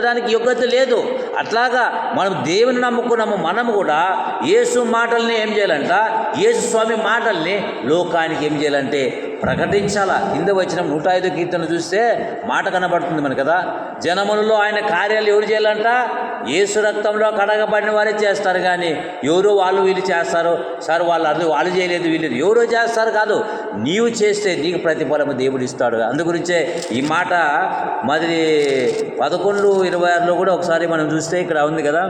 దానికి యోగ్యత లేదు. అట్లాగా మనం దేవుని నమ్ముకున్నాము మనం కూడా యేసు మాటల్ని ఏం చేయాలంట? యేసు స్వామి మాటల్ని లోకానికి ఏం చేయాలంటే ప్రకటించాలా? కింద వచ్చిన నూట ఐదు కీర్తన చూస్తే మాట కనబడుతుంది మనకు కదా. జనములలో ఆయన కార్యాలు ఎవరు చేయాలంట? ఏసు రక్తంలో కడగబడిన వారే చేస్తారు కానీ ఎవరో వాళ్ళు వీళ్ళు చేస్తారు. సార్ వాళ్ళు అది వాళ్ళు చేయలేదు వీళ్ళు ఎవరో చేస్తారు కాదు. నీవు చేస్తే నీకు ప్రతిఫలము దేవుడు ఇస్తాడు. అందుగురించే ఈ మాట మరి పదకొండు ఇరవై ఆరులో కూడా ఒకసారి మనం చూస్తే ఇక్కడ ఉంది కదా.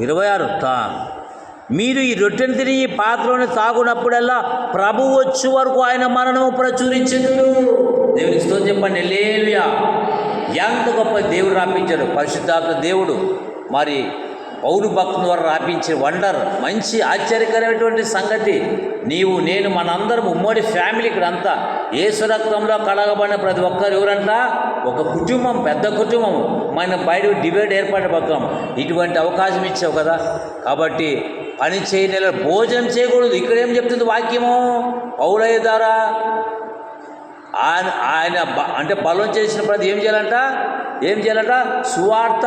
ఇరవై ఆరు తా. మీరు ఈ రొట్టెను తిని ఈ పాత్రలోని తాగునప్పుడల్లా ప్రభు వచ్చే వరకు ఆయన మరణము ప్రచురించదు దేవుని స్తోత్రం చెప్పండి. లేలుయా ఎంత గొప్ప దేవుడు రాపించాడు. పరిశుద్ధాత్మ దేవుడు. మరి పౌరు భక్తుల ద్వారా రాపించే వండర్. మంచి ఆశ్చర్యకరమైనటువంటి సంగతి. నీవు నేను మనందరం ఉమ్మడి ఫ్యామిలీ ఇక్కడ అంతా ఏసు రక్తంలో కడగబడిన ప్రతి ఒక్కరు ఎవరంట? ఒక కుటుంబం పెద్ద కుటుంబం. మన బయట డిబేట్ ఏర్పడిపోతాం ఇటువంటి అవకాశం ఇచ్చావు కదా. కాబట్టి పని చేయని భోజనం చేయకూడదు. ఇక్కడ ఏం చెప్తుంది వాక్యము? పౌరయ్య ద్వారా ఆయన ఆయన అంటే బలం చేసిన ప్రతి ఏం చేయాలంట? ఏం చేయాలంట? సువార్త.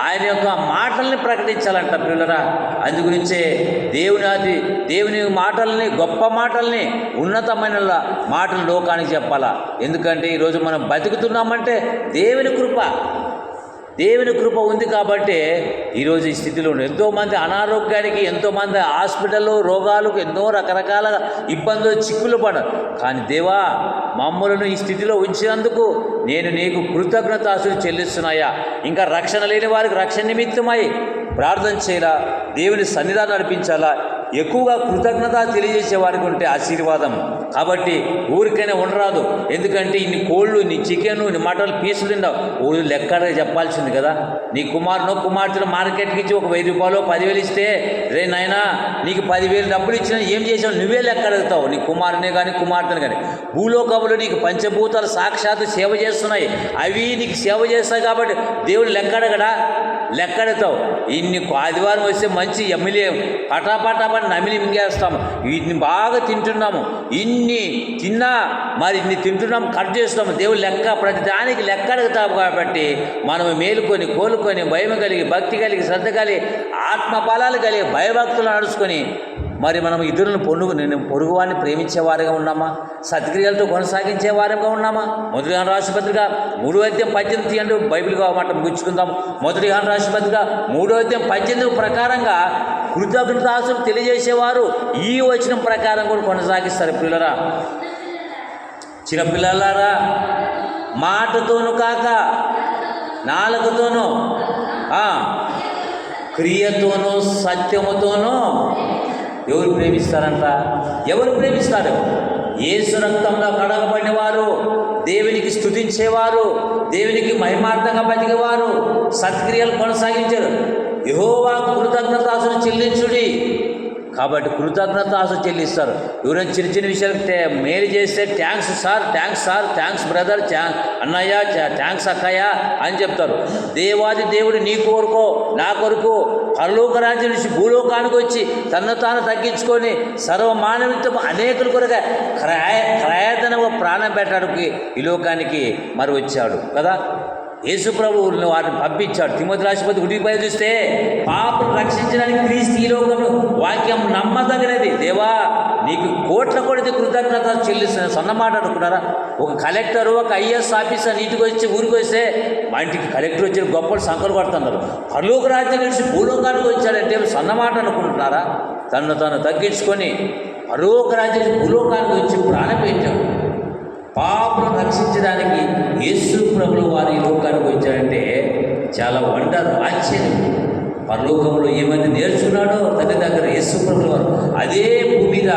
ఆయన యొక్క మాటల్ని ప్రకటించాలంట పిల్లరా. అందు గురించే దేవుని అది దేవుని మాటల్ని గొప్ప మాటల్ని ఉన్నతమైన మాటలు లోకానికి చెప్పాలా. ఎందుకంటే ఈరోజు మనం బతుకుతున్నామంటే దేవుని కృప. దేవుని కృప ఉంది కాబట్టి ఈరోజు ఈ స్థితిలో ఉంది ఎంతోమంది అనారోగ్యానికి ఎంతోమంది హాస్పిటల్లో రోగాలకు ఎన్నో రకరకాల ఇబ్బందులు చిక్కులు పడరు కానీ దేవా మమ్మలను ఈ స్థితిలో ఉంచినందుకు నేను నీకు కృతజ్ఞతాసులు చెల్లిస్తున్నాయా. ఇంకా రక్షణ లేని వారికి రక్షణ నిమిత్తమై ప్రార్థన చేయాలా? దేవుని సన్నిధానం నడిపించాలా? ఎక్కువగా కృతజ్ఞత తెలియజేసే వారికి ఉంటే ఆశీర్వాదం. కాబట్టి ఊరికైనా ఉండరాదు. ఎందుకంటే ఇన్ని కోళ్ళు నీ చికెన్ నీ మటన్ పీసులు తిన్నావు ఊరు లెక్కగా చెప్పాల్సింది కదా. నీ కుమారునో కుమార్తెను మార్కెట్కి ఇచ్చి ఒక వెయ్యి రూపాయలు పదివేలు ఇస్తే రే నాయనా నీకు పదివేలు డబ్బులు ఇచ్చినా ఏం చేసావు? నువ్వే లెక్క అడుగుతావు నీ కుమారునే కానీ కుమార్తెను కానీ భూలోకములు నీకు పంచభూతాలు సాక్షాత్తు సేవ చేస్తున్నాయి. అవి నీకు సేవ చేస్తాయి కాబట్టి దేవుడు లెక్క అడగడా? లెక్కడతావు ఇన్ని ఆదివారం వస్తే మంచి ఎమ్మెల్యే పటాపటాపని నమిలి మింగేస్తాము. వీటిని బాగా తింటున్నాము. ఇన్ని ఇన్ని తిన్నా మరి ఇన్ని తింటున్నాం కట్ చేస్తున్నాం దేవుడు లెక్క ప్రతి దానికి లెక్క అడుగుతాము కాబట్టి మనం మేలుకొని కోలుకొని భయం కలిగి భక్తి కలిగి శ్రద్ధ కలిగి ఆత్మబలాలు కలిగి భయభక్తులు నడుచుకొని మరి మనం ఇతరులను పొరుగు నేను పొరుగువాడిని ప్రేమించేవారుగా ఉన్నామా? సత్క్రియలతో కొనసాగించేవారుగా ఉన్నామా? మొదటి హాన్ రాష్ట్రపతిగా మూడో అధ్యాయం పద్దెనిమిది అంటూ బైబిల్గా మాట ముగించుకుందాం. మొదటి హాన్ రాష్ట్రపతిగా మూడో అధ్యాయం పద్దెనిమిది ప్రకారంగా కృతజ్ఞతాసులు తెలియజేసేవారు ఈ వచనం ప్రకారం కూడా కొనసాగిస్తారు పిల్లరా. చిన్నపిల్లలారా మాటతోను కాక నాలుగుతోనూ క్రియతోనూ సత్యముతోనూ ఎవరు ప్రేమిస్తారంట? ఎవరు ప్రేమిస్తారు? ఏసు రక్తంలో కడగబడిన వారు దేవునికి స్తుతించేవారు దేవునికి మహిమార్థంగా బతికేవారు సత్క్రియలు కొనసాగించారు. యహోవా కృతజ్ఞతాసులు చెల్లించుడి. కాబట్టి కృతజ్ఞతాసు చెల్లిస్తారు. ఎవరైనా చిన్న చిన్న విషయాలు మేలు చేస్తే thanks sir thanks sir thanks brother అన్నయ్య థ్యాంక్స్ అక్కయ్య అని చెప్తారు. దేవాది దేవుడు నీ కొరకు నా కొరకు పరలోక రాజ్యం నుంచి భూలోకానికి వచ్చి తన తాను తగ్గించుకొని సర్వ మానవిత్వం అనేకుల కొరగా క్రయ క్రయతన ప్రాణం పెట్టడానికి ఈ లోకానికి మరి వచ్చాడు. కదా? యేసుప్రభు వారిని పంపించాడు. తిమ్మతి రాష్ట్రపతి ఉడికిపై చూస్తే పాపను రక్షించడానికి క్రీస్తు ఈ లోకంలో వాక్యం నమ్మదగినది. దేవా నీకు కోట్ల కొడితే కృతజ్ఞత చెల్లిస్తున్న సన్నమాట అనుకున్నారా? ఒక కలెక్టర్ ఒక ఐఎస్ ఆఫీసర్ ఇంటికి వచ్చి ఊరికి వస్తే మా ఇంటికి కలెక్టర్ వచ్చి గొప్పలు సంకలు పడుతున్నారు పరలోక రాజ్యం నుంచి భూలోకానికి వచ్చాడంటే సన్నమాట అనుకుంటున్నారా? తను తను తగ్గించుకొని పరలోక రాజ్యం భూలోకానికి వచ్చి ప్రాణం పెట్టాడు పాపను రక్షించడానికి యేసు ప్రభులు వారి లోకానికి వచ్చారంటే చాలా వండర్ ఆశ్చర్యం. పరలోకంలో ఏమైతే నేర్చుకున్నాడో తల్లి దగ్గర యేసు ప్రభులు వారు అదే భూమి మీద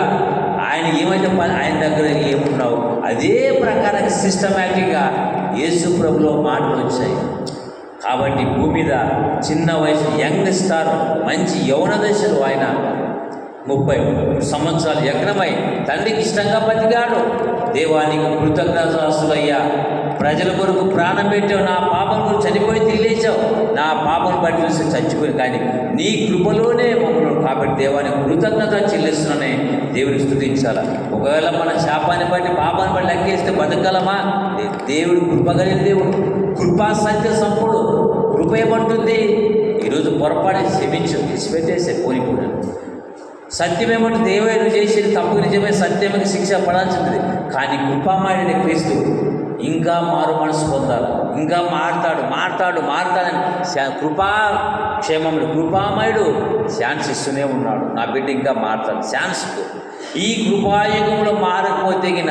ఆయన ఏమైతే పని ఆయన దగ్గర ఏమున్నావు? అదే ప్రకారంగా సిస్టమేటిక్గా యేసు ప్రభులో మాటలు వచ్చాయి. కాబట్టి భూమి మీద చిన్న వయసు యంగ్ స్టార్ మంచి యవన దశలో ఆయన ముప్పై సంవత్సరాలు యజ్ఞమై తండ్రికి ఇష్టంగా బతికాడు. దేవానికి కృతజ్ఞతాస్తులయ్యా ప్రజల కొరకు ప్రాణం పెట్టావు నా పాపం చనిపోయి తిరిగేశావు. నా పాపం బట్టి చూసి చచ్చిపోయి కానీ నీ కృపలోనే మమ్మల్ని కాబట్టి దేవానికి కృతజ్ఞత చెల్లిస్తున్నానే. దేవుని స్థుతించాలా? ఒకవేళ మన శాపాన్ని బట్టి పాపాన్ని బట్టి లెక్కేస్తే బతకగలమా? దేవుడు కృప దేవుడు. కృపా సత్య సంపుడు. కృప ఏమంటుంది ఈరోజు పొరపాటు క్షమించు విసిపెట్టేసే కోరిపోయాను సత్యమేమంటే దేవేడు చేసేది తప్పు నిజమే సత్యమే శిక్ష పడాల్సింది కానీ కృపామాయుడిని క్రీస్తు ఇంకా మారు మనసు పొందాలి. ఇంకా మారుతాడు మారుతాడు మారతాడని శా- కృపా క్షేమముడు కృపామయుడు ఛాన్స్ ఇస్తూనే ఉన్నాడు. నా బిడ్డ ఇంకా మారతాడు. ఛాన్స్ ఈ కృపాయుగంలో మారకపోతే గిన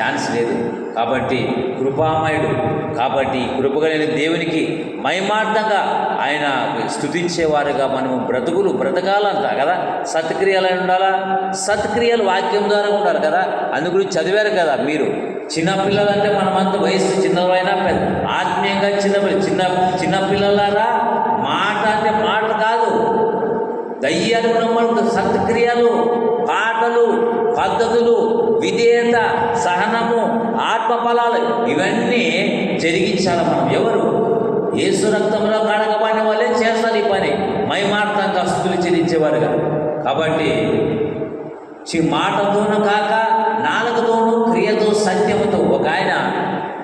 ఛాన్స్ లేదు. కాబట్టి కృపామయుడు కాబట్టి కృపగలిగిన దేవునికి మహిమార్థంగా ఆయన స్థుతించేవారుగా మనము బ్రతుకులు బ్రతకాలంట కదా. సత్క్రియలు ఉండాలా? సత్క్రియలు వాక్యం ద్వారా ఉండాలి కదా. అందు గురించి చదివారు కదా మీరు. చిన్నపిల్లలంటే మనమంతా వయసు చిన్నవైనా పెద్ద ఆత్మీయంగా చిన్న చిన్న చిన్నపిల్లలారా మాట అంటే మాట కాదు. దయ్యాలు నమ్మడు సత్క్రియలు పాటలు పద్ధతులు విధేయత సహనము ఆత్మఫలాలు ఇవన్నీ జరిగించాలి మనం. ఎవరు? ఏసు రక్తంలో కడగబడిన వాళ్ళే చేస్తారు ఈ పని. మైమార్థంగా స్థుతులు చెల్లించేవారుగా. కాబట్టి చి మాటతోనూ కాక నాలుగుతోనూ క్రియతో సత్యముతో ఒక ఆయన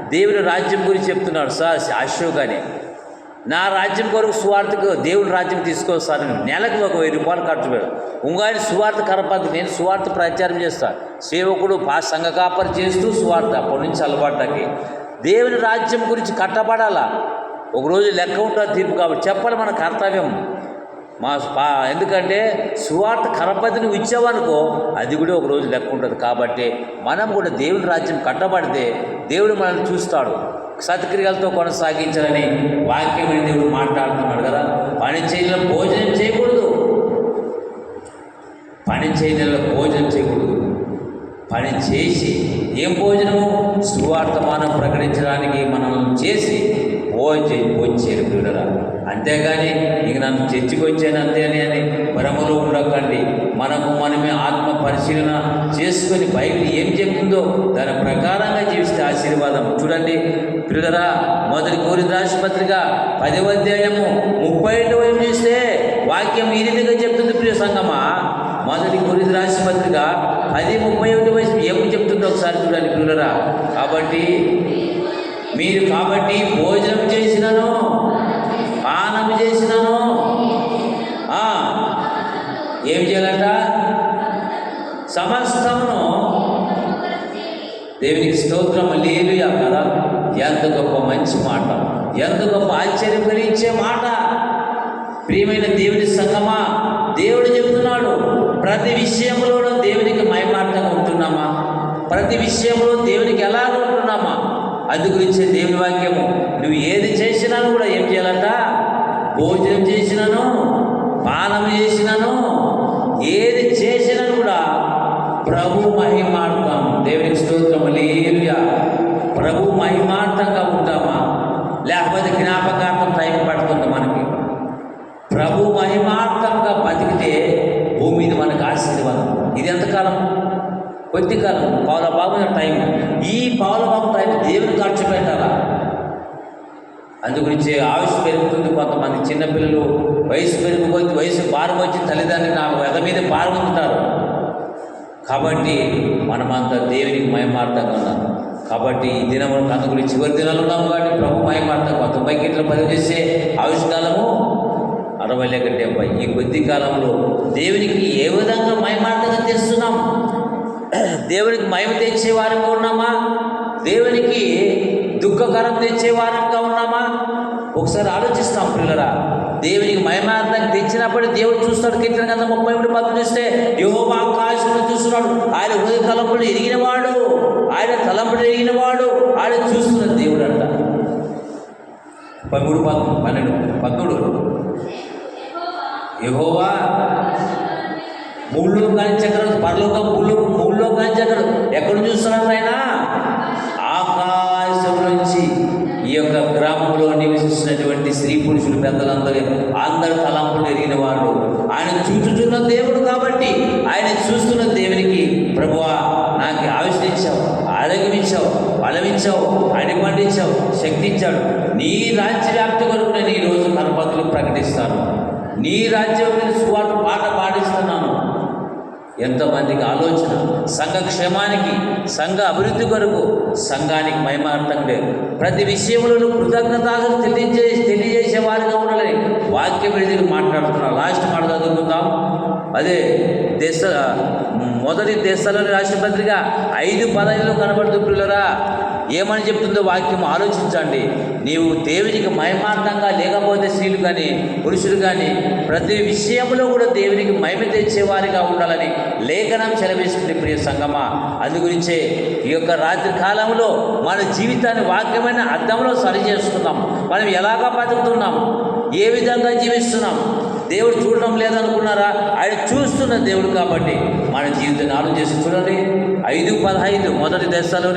దేవుని రాజ్యం గురించి చెప్తున్నాడు సార్ అశోక్ అని నా రాజ్యం కొరకు సువార్తకు దేవుని రాజ్యం తీసుకొస్తాను నెలకు ఒక వెయ్యి రూపాయలు ఖర్చు పెడతాను ఉంగాని సువార్త కరపద్దు నేను సువార్త ప్రచారం చేస్తాను సేవకుడు పా సంఘ కాపరి చేస్తూ సువార్త అప్పటి నుంచి అలవాటుకి. దేవుని రాజ్యం గురించి కట్టబడాలా? ఒకరోజు లెక్క ఉంటుంది తీర్పు కాబట్టి చెప్పాలి మన కర్తవ్యం. మా పా ఎందుకంటే సువార్త కరపతి నువ్వు ఇచ్చావనుకో అది కూడా ఒక రోజు లెక్క ఉంటుంది. కాబట్టి మనం కూడా దేవుని రాజ్యం కట్టబడితే దేవుడు మనల్ని చూస్తాడు. సత్క్రియలతో కొనసాగించాలని వాక్యమైన దేవుడు మాట్లాడుతున్నాడు కదా. పని చేయడం భోజనం చేయకూడదు. పని చేయడంలో భోజనం చేయకూడదు. పని చేసి ఏం భోజనము? సువార్త మనం ప్రకటించడానికి మనం చేసి పోచి భోజనం ప్రియులరా అంతేగాని ఇక నన్ను చర్చికి వచ్చాను అంతేనే అని భ్రమలో ఉండకండి. మనకు మనమే ఆత్మ పరిశీలన చేసుకొని బైబిల్ ఏం చెప్తుందో దాని ప్రకారంగా జీవిస్తే ఆశీర్వాదం. చూడండి ప్రియులరా మొదటి కోరి రాష్ట్రపత్రిక పదవ అధ్యాయము ముప్పై ఏళ్ళు వైపు చూస్తే వాక్యం ఈ రీతిగా చెప్తుంది ప్రియ సంగమా. మొదటి గురి రాశి పత్రిక పది ముప్పై ఒకటి వయసు ఏం చెప్తుందో ఒకసారి చూడండి పిల్లరా. కాబట్టి మీరు కాబట్టి భోజనం చేసినను పానం చేసినను. ఏమి ఏం చేయాలంట? సమస్తమును దేవునికి స్తోత్రం లేదు కదా ఎంత గొప్ప మంచి మాట. ఎంత గొప్ప ఆశ్చర్యం కలిగించే మాట. ప్రియమైన దేవుని సంగమా దేవుడు చెప్తున్నాడు ప్రతి విషయంలోనూ దేవునికి మయమార్థంగా ఉంటున్నామా? ప్రతి విషయంలో దేవునికి ఎలాగ ఉంటున్నామా? అందు గురించి దేవుని వాక్యము. నువ్వు ఏది చేసినా కూడా ఏం చేయాలంట? భోజనం చేసినాను పానం చేసినాను ఏది చేసినా కూడా ప్రభు మహిమార్థం. దేవునికి స్తోత్రం లేలుయా ప్రభు మహిమార్థంగా ఉంటామా? లేకపోతే జ్ఞాపకార్థం టైం పడుతుంది మనకి? ప్రభు మహిమార్థంగా బతికితే భూమి మీద మనకు ఆశీర్వాదం. ఇది ఎంతకాలం? కొద్ది కాలం పావుల బాబు టైం ఈ పావుల బాబు టైం దేవుని ఖర్చు పెట్టాలా? అందుగురించి ఆయుష్ పెరుగుతుంది కొంతమంది చిన్నపిల్లలు. వయసు పెరిగిపోతే వయసు భారం వచ్చి తల్లిదండ్రులు నాకు ఎద మీద భారం కాబట్టి మనమంతా దేవునికి మయమార్థంగా ఉన్నాం. కాబట్టి ఈ దినం అందుకుని చివరి దినాలు ఉన్నాము కాబట్టి ప్రభు మయమార్థంగా తొంభై గిట్ల పనిచేసే చేసే ఆయుష్కాలము అరవై లేక డెబ్బై. ఈ కొద్ది కాలంలో దేవునికి ఏ విధంగా మయమార్థంగా తెస్తున్నాం దేవునికి మహిమ తెచ్చేవారంగా ఉన్నామా? దేవునికి దుఃఖకరం తెచ్చేవారంగా ఉన్నామా? ఒకసారి ఆలోచిస్తాం పిల్లరా. దేవునికి మహిమార్థం తెచ్చినప్పుడు దేవుడు చూస్తాడు. కీర్తన కదా ముప్పై ఒకటి పదం చూస్తే యోగ ఆకాశంలో చూస్తున్నాడు. ఆయన హృదయ తలంపులు ఎరిగినవాడు. ఆయన తలంపులు ఎరిగినవాడు. ఆయన చూస్తున్నాడు దేవుడు అంట పదమూడు పద్ పన్నెండు పద్మూడు యహోవా మూడులో కానీ చక్రం పరలోకం మూడు మూడులో కానీ చక్రం. ఎక్కడ చూస్తున్నాడు ఆయన ఆకాశం నుంచి. ఈ యొక్క గ్రామంలో నివసిస్తున్నటువంటి స్త్రీ పురుషులు పెద్దలందరూ అందరు తలంపులు ఎరిగిన వాడు. ఆయన చూచుచున్న దేవుడు కాబట్టి ఆయన చూస్తున్న దేవునికి ప్రభువా నాకు ఆవిష్కరించావు ఇచ్చావు బలమించావు ఆయన పండించావు శక్తి ఇచ్చాడు నీ రాజ్య వ్యాప్తి కొరకు నేను ఈరోజు కనపత్రులు ప్రకటిస్తాను. నీ రాజ్యం సువార్త పాట పాటిస్తున్నాను ఎంతోమందికి ఆలోచన సంఘ క్షేమానికి సంఘ అభివృద్ధి కొరకు సంఘానికి మహిమార్థంగా ప్రతి విషయంలో కృతజ్ఞతలు తెలియజే తెలియజేసే వారిగా ఉండాలని వాక్య విడిదిని మాట్లాడుతున్నారు లాస్ట్ మాట చదువుకుందాం. అదే దేశ మొదటి దేశాలని రాసిన పత్రిక ఐదు పదవిలో కనబడుతూ ఏమని చెప్తుందో వాక్యం ఆలోచించండి. నీవు దేవునికి మహిమార్థంగా లేకపోతే స్త్రీలు కానీ పురుషులు కానీ ప్రతి విషయంలో కూడా దేవునికి మహిమ తెచ్చేవారిగా ఉండాలని లేఖనం సెలవిస్తుంది ప్రియ సంగమా. అందుగురించే ఈ యొక్క రాత్రి కాలంలో మన జీవితాన్ని వాక్యమైన అర్థంలో సరి చేసుకుందాం మనం ఎలాగా బతుకుతున్నాం? ఏ విధంగా జీవిస్తున్నాం? దేవుడు చూడడం లేదనుకున్నారా? ఆయన చూస్తున్న దేవుడు కాబట్టి మన జీవితాన్ని చేసి చూడండి. ఐదు పదహైదు మొదటి దశలో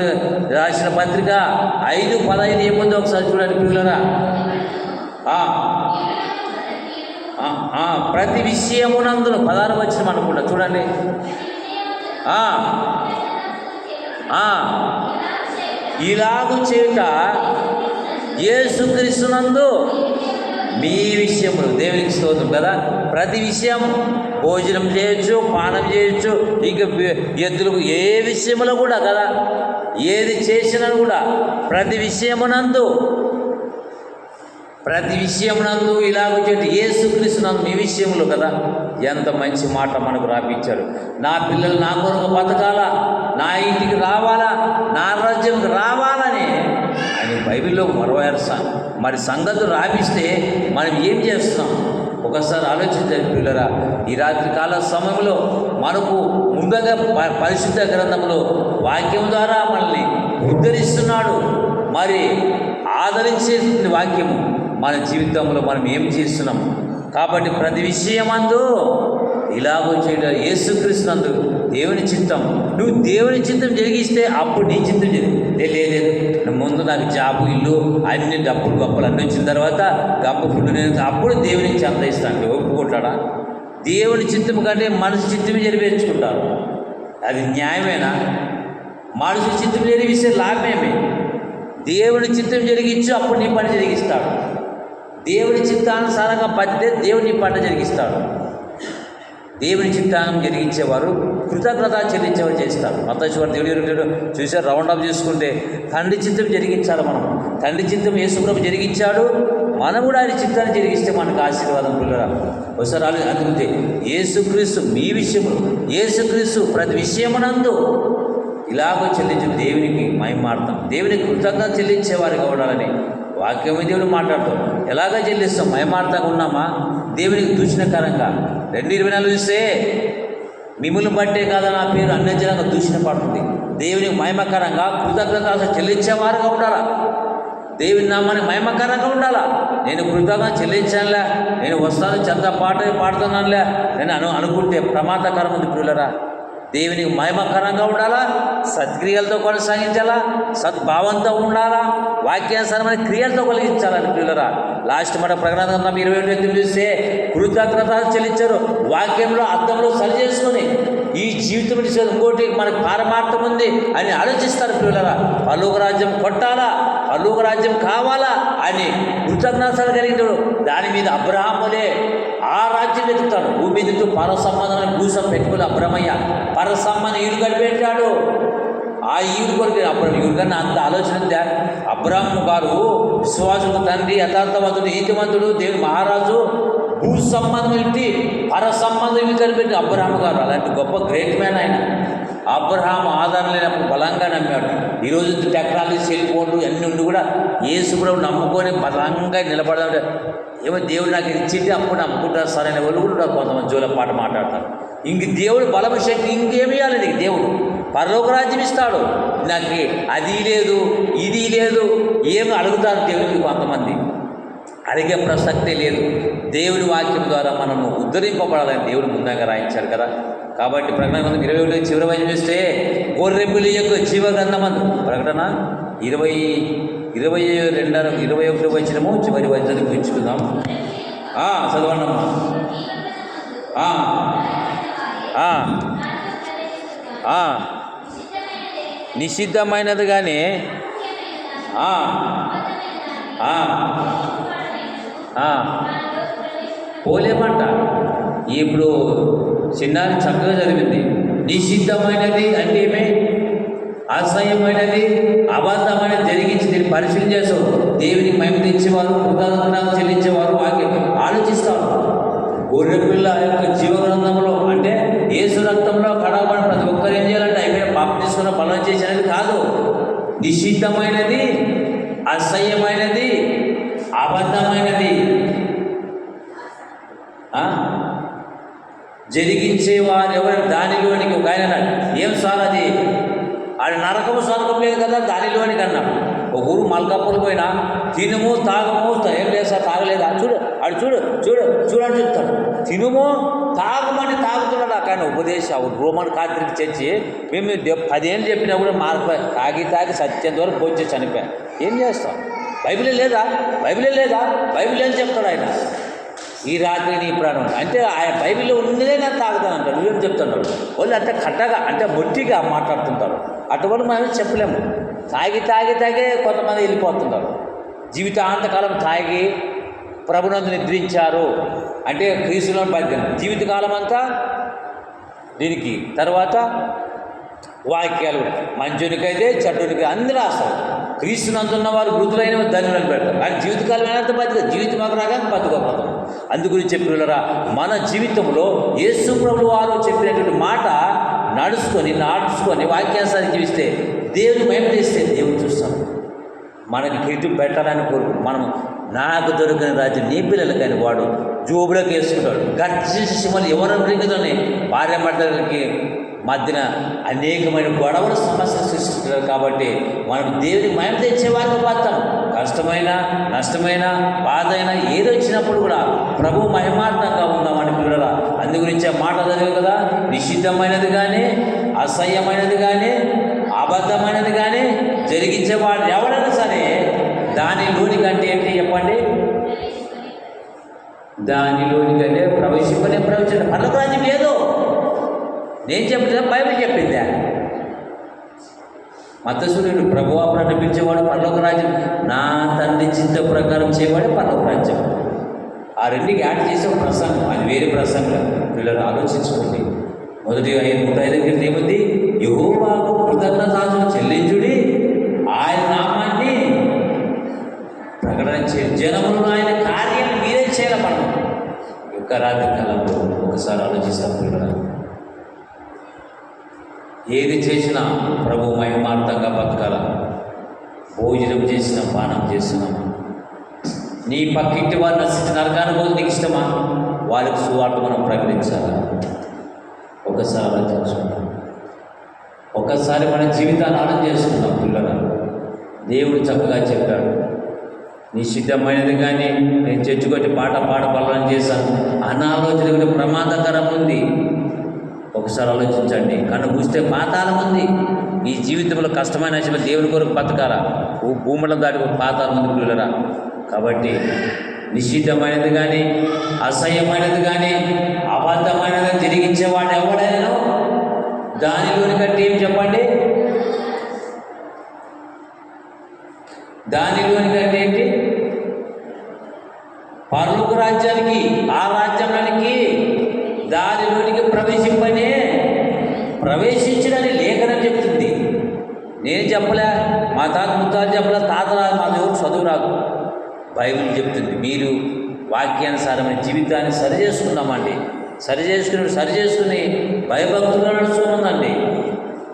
రాసిన పత్రిక. ఐదు పదహైదు ఏముందో ఒకసారి చూడండి పిల్లరా. ప్రతి విషయమునందును పదాలు వచ్చిన అనుకుంటా చూడండి. ఆ, చేయట ఇలాగు చేయుట మీ విషయములు దేవునికి స్తోత్రం కదా? ప్రతి విషయం భోజనం చేయొచ్చు పానం చేయొచ్చు ఇంకా ఎద్దులకు ఏ విషయంలో కూడా కదా? ఏది చేసినా కూడా ప్రతి విషయమునందు ప్రతి విషయమునందు ఇలాగ చెట్టు ఏసుక్రీస్తునందు మీ విషయంలో కదా? ఎంత మంచి మాట మనకు రాపించాడు నా పిల్లలు నా కొరకు బతకాలా? నా ఇంటికి రావాలా? నా రాజ్యంకి రావాలని బైబిల్లో మరొక మరి సంగతులు రాపిస్తే మనం ఏం చేస్తున్నాం ఒకసారి ఆలోచించండి పిల్లరా ఈ రాత్రి కాల సమయంలో మనకు ముందుగా ప- పరిశుద్ధ గ్రంథంలో వాక్యం ద్వారా మనల్ని ఉద్ధరిస్తున్నాడు. మరి ఆదరించే వాక్యము. మన జీవితంలో మనం ఏం చేస్తున్నాం? కాబట్టి ప్రతి విషయమందు ఇలాగో చేయడం యేసుక్రీస్తునందు దేవుని చిత్తం. నువ్వు దేవుని చిత్తం జరిగిస్తే అప్పుడు నీ చిత్తం జరిగి లేదు ముందు నాకు జాబు ఇల్లు అన్ని డబ్బులు గొప్పలు అన్నీ వచ్చిన తర్వాత గప్ప ఫుడ్ నేను అప్పుడు దేవునికి చెంద ఇస్తాను. ఒప్పుకుంటాడా? దేవుని చిత్తం కంటే మనసు చిత్తమే జరిపించుకుంటారు అది న్యాయమేనా? మనసు చిత్తం జరిగిస్తే లాభమేమే? దేవుని చిత్తం జరిగించు అప్పుడు నీ పని జరిగిస్తాడు. దేవుని చిత్తానుసారంగా పడితే దేవుని పంట జరిగిస్తాడు. దేవుని చిత్తాన్ని జరిగించేవారు కృతజ్ఞత చెల్లించేవారు చేస్తారు. మతేశ్వర దేవుడి ఎరుగడు చూసారు రౌండ్ అప్ చేసుకుంటే తండ్రి చిత్తం జరిగించాలి మనం. తండ్రి చిత్తం యేసుప్రభు జరిగించాడు మనం కూడా ఆయన చిత్తాన్ని జరిగిస్తే మనకు ఆశీర్వాదం పిల్లరా ఒకసారి ఆలో అందుకుంటే ఏసుక్రీస్తు మీ విషయంలో ఏసుక్రీస్తు ప్రతి విషయమునందు ఇలాగ చెల్లించు దేవునికి మహిమార్థం. దేవునికి కృతజ్ఞత చెల్లించేవారికి ఉండాలని వాక్యమే దేవుడు మాట్లాడతాం ఎలాగ చెల్లిస్తాం? మహిమార్థంగా ఉన్నామా? దేవునికి దూషణకరంగా. రెండు ఇరవై నాలుగు చూస్తే మిమ్మల్ని బట్టే కాదా నా పేరు అన్యజనంగా దూషణ పడుతుంది దేవునికి మహిమకరంగా కృతజ్ఞత చెల్లించేవారుగా ఉండాలా? దేవుని నామాన్ని మహిమకరంగా ఉండాలా? నేను కృతజ్ఞత చెల్లించానులే నేను వస్తాను చెంత పాట పాడుతున్నానులే నేను అను అనుకుంటే ప్రమాదకరం ఉంది పిల్లరా దేవునికి మహిమకరంగా ఉండాలా? సత్క్రియలతో కొనసాగించాలా? సద్భావంతో ఉండాలా? వాక్యానుసారమైన క్రియలతో కలిగించాలని పిల్లరా లాస్ట్ మన ప్రకటన గ్రంథం ఇరవై ఏడు ఎనిమిది చూస్తే కృతజ్ఞత చెల్లించారు. వాక్యంలో అర్థంలో సరి చేసుకొని ఈ జీవితం నుంచి ఇంకోటి మనకి పారమార్థం ఉంది అని ఆలోచిస్తారు పిల్లరా పలువురు రాజ్యం కొట్టాలా? పలువురు రాజ్యం కావాలా? అని కృతజ్ఞతలు కలిగినాడు దాని మీద అబ్రహాములే ఆ రాజ్యం వెతుకుతాడు. భూమి మీద పర సంబంధమైన భూసం పెట్టుకుని అబ్రహ్మయ్య పర సంబంధం ఇల్లు గడిపెట్టాడు. ఆ ఈడు కొరకు అబ్రహం ఈడు అంత ఆలోచన ఉందా? అబ్రహం గారు విశ్వాసుడు తండ్రి యథార్థవంతుడు నీతివంతుడు దేవుడు మహారాజు భూ సంబంధం ఏంటి? పర సంబంధం ఇవి కనిపెట్టి అబ్రహాం గారు అలాంటి గొప్ప గ్రేట్ మ్యాన్ ఆయన. అబ్రహాం ఆధారం లేనప్పుడు బలంగా నమ్మాడు. ఈరోజు టెక్నాలజీ సెల్ ఫోన్లు అన్నీ ఉండి కూడా ఏసుప్రభు నమ్ముకొని బలంగా నిలబడదాం ఏమో దేవుడు నాకు ఇచ్చింది అప్పుడు నమ్ముకుంటారు సరైన వాళ్ళు కూడా కొంతమంది. జోల పాట మాట్లాడతారు. ఇంక దేవుడు బలము శక్తి ఇంకేమి ఇవ్వాలి నీకు దేవుడు. పరలోకరాజ్యం ఇస్తాడు. నాకు అది లేదు ఇది లేదు ఏమి అడుగుతారు దేవుడికి కొంతమంది? అడిగే ప్రసక్తే లేదు. దేవుడి వాక్యం ద్వారా మనము ఉద్ధరింపబడాలని దేవుడు ముందంగా రాయించాడు కదా. కాబట్టి ప్రకటన గ్రంథం ఇరవై ఒకటి చివరి వైపు చూస్తే గొర్రెపులి యొక్క జీవ గ్రంథమందు ప్రకటన ఇరవై ఇరవై రెండవ ఇరవై ఒకటి వచ్చినము చివరి వైద్యం గురించుకుందాం ఆ, చదవండమ్మా ఆ, ఆ, నిషిద్ధమైనది కానీ పోలేమంట. ఇప్పుడు చిన్నారి చక్కగా చదివింది. నిషిద్ధమైనది అంటే ఏమే? అసహ్యమైనది అబద్ధమైనది జరిగించి దీన్ని పరిశీలన చేసావు దేవునికి మహిమ తెచ్చేవారు కృతజ్ఞతలు చెల్లించేవారు వాక్యం ఆలోచిస్తారు. గొర్రె పిల్ల యొక్క జీవగ్రంథంలో అంటే ఏసు రక్తంలో కడగబడిన ప్రతి ఒక్కరు ఏం చేయాలంటే పాపం తీసుకున్న బలం చేసినది కాదు. నిషిద్ధమైనది అసహ్యమైనది అబద్ధమైనది. ఆ? జరిగించే వారు ఎవరు? దానిలోనికి ఒక ఆయన ఏం సార్ అది? ఆడ నరకము స్వర్గం లేదు కదా దానిలోనికి అన్నాడు. ఒక ఊరు మల్కాపురం పోయినా తినుము తాగము ఏం లేదు సార్ తాగలేదా? చూడు ఆడు చూడు చూడు చూడని చెప్తాడు. తినుము తాగమని తాగుతున్నాడు కానీ ఉపదేశం రోమన్ కాథలిక్ చర్చి మేము పదేళ్ళు చెప్పినా కూడా మారిపోయి తాగి తాగి సత్యం వరకు పోయి చనిపోయా. ఏం చేస్తాం? బైబిలే లేదా? బైబిలే లేదా? బైబిల్ ఏం చెప్తాడు ఆయన? ఈ రాత్రి నీ ప్రాణం. అంటే ఆయన బైబిల్లో ఉన్నదే నేను తాగుతాను అంటాడు. నువ్వేం చెప్తున్నాడు వాళ్ళు అంటే కట్టగా అంటే మొట్టిగా మాట్లాడుతుంటారు అటువంటి మనం చెప్పలేము. తాగి తాగి తాగే కొంతమంది వెళ్ళిపోతున్నారు. జీవితాంతకాలం తాగి ప్రభునందు నిద్రించారు. అంటే క్రీస్తులో బాధ్యత జీవితకాలం అంతా దీనికి తర్వాత వాక్యాలు మంచునికైతే చెడ్డునికి అందరూ రాస్తారు క్రీస్తునందున్న వారు వృద్ధులైన ధనులను పెడతారు. కానీ జీవితకాలం అయినంత బతిక జీవితం మాకు రాగా బతుకోపోతాం అందుగురించి చెప్పినరా మన జీవితంలో యేసు ప్రభు వారు చెప్పినటువంటి మాట నడుచుకొని నడుచుకొని వాక్యానుసారి జీవిస్తే దేవుని భయం చేస్తే దేవుడు చూస్తాం మనకి కిరీటం పెట్టాలని కోరుకు మనం నాకు దొరికిన రాజు నీ పిల్లలు కానీ వాడు జోబులోకి వేసుకుంటాడు. గర్జించి సింహలు ఎవరు రింగుదని భార్య భర్తలకి మధ్యన అనేకమైన గొడవలు సమస్యలు సృష్టిస్తున్నారు. కాబట్టి మనం దేవుని మయం తెచ్చే వారికి కష్టమైన నష్టమైన బాధ అయినా ఏది వచ్చినప్పుడు కూడా ప్రభు మహిమార్థంగా ఉందామని పిల్లల అందు గురించి మాట చదివి కదా. నిషిద్ధమైనది కానీ అసహ్యమైనది కానీ అబద్ధమైనది కానీ జరిగించేవాడు ఎవడైనా సరే దానిలోని కంటే ఏంటి చెప్పండి? దానిలోని కంటే ప్రవేశింపనే ప్రవేశం పర్లకు రాజ్యం లేదు. నేను చెప్తున్నా బైబిల్ చెప్పిందా? మతసూర్యుడు ప్రభువా ప్రకటించేవాడు పర్లోక రాజ్యం. నా తండ్రి చింత ప్రకారం చేయబడే పర్లోక రాజ్యం. ఆ రెండుకి యాడ్ చేసే ఒక ప్రసంగం. అది వేరే ప్రసంగం. పిల్లలు ఆలోచించుకోండి. మొదటి ఐదు నూట ఐదు కింద ఏముంది? యహోవాకు కృతజ్ఞతాసులు చెల్లించుడి ఆయన నామాన్ని ప్రకటన చే జనములు ఆయన కార్యం మీరే చేయాలి మనం యొక్క రాత్రి కాలంలో ఒకసారి ఆలోచిస్తాం పిల్లలు ఏది చేసినా ప్రభు మహిమార్థంగా బతకాల. భోజనం చేసిన పానం చేసినాం నీ పక్కింటి వారు నశించిన నరకాన్ని నీకు ఇష్టమా? వారికి సువార్త మనం ప్రకటించాలి? ఒకసారి ఆలోచించుకుందాం. ఒకసారి మన జీవితాన్ని ఆనందం చేసుకుందాం పిల్లల. దేవుడు చక్కగా చెప్పాడు. నిశ్చితమైనది కానీ నేను చర్చి పాట పాట పనులను చేశాను. అనాలోచన కూడా ప్రమాదకరం ఉంది. ఒకసారి ఆలోచించండి. కన్ను కూస్తే పాతాళం ఉంది. ఈ జీవితంలో కష్టమైన దేవుని కొరకు బతకాలా? భూముల దాటి పాతాళం ఉంది పిల్లరా. కాబట్టి నిషిద్ధమైనది కానీ అసహ్యమైనది కానీ అబద్ధమైనది తిరిగించేవాడు ఎవడైనా దానిలోని కట్టి ఏం చెప్పండి? దానిలోని కంటే ఏంటి? పరలోక రాజ్యానికి ఆ రాజ్యానికి దానిలోనికి ప్రవేశింపనే ప్రవేశించడని లేఖనం చెప్తుంది. నేను చెప్పలే మా తాత ముత్తాలు చెప్పలే తాత రాదు మా దేవుడు చదువు రాదు బైబిల్ చెప్తుంది. మీరు వాక్యానుసారమైన జీవితాన్ని సరి చేసుకుందామండి సరి చేసుకుని సరి చేసుకుని భయభక్తులు నడుచుకుందండి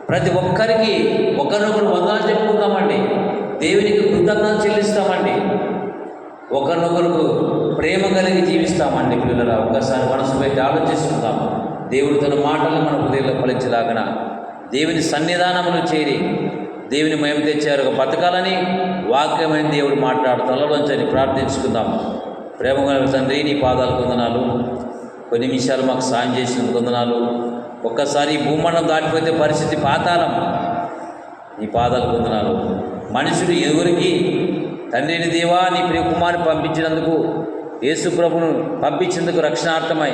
ప్రతి ఒక్కరికి ఒకరినొకరు వందలు చెప్పుకుందామండి. దేవునికి కృతజ్ఞత చెల్లిస్తామండి. ఒకరినొకరుకు ప్రేమ కలిగి జీవిస్తామండి పిల్లల ఒక్కసారి మనసు పెట్టి ఆలోచిస్తుందాం. దేవుడు తన మాటలు మన హృదయంలో ఫలించలాగన దేవుని సన్నిధానములు చేరి దేవుని మయం తెచ్చారు. ఒక బతకాలని వాక్యమైన దేవుడు మాట్లాడు. ప్రార్థించుకుందాం. ప్రేమ తండ్రి నీ పాదాలు కొందనాలు కొన్ని నిమిషాలు మాకు సాయం చేసిన కొందనాలు ఒక్కసారి భూమండం దాటిపోతే పరిస్థితి పాతాళం. నీ పాదాలు కొందనాలు మనుషుడు ఎవరికి తండ్రిని దేవా నీ ప్రియ కుమారుని పంపించినందుకు యేసుప్రభును పంపించినందుకు పంపించేందుకు రక్షణార్థమై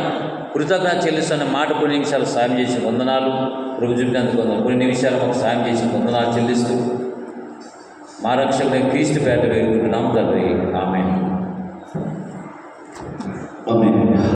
కృతజ్ఞత చెల్లిస్తున్న మాట కొన్ని నిమిషాలు సాయం చేసిన వందనాలు. ప్రభు చూపినందుకు వందనాలు. కొన్ని నిమిషాలు మాకు సాయం చేసి వందనాలు చెల్లిస్తూ మా రక్షకుడైన క్రీస్తు పేట వేడుకుంటున్నాం తండ్రి ఆమె ఆమేన్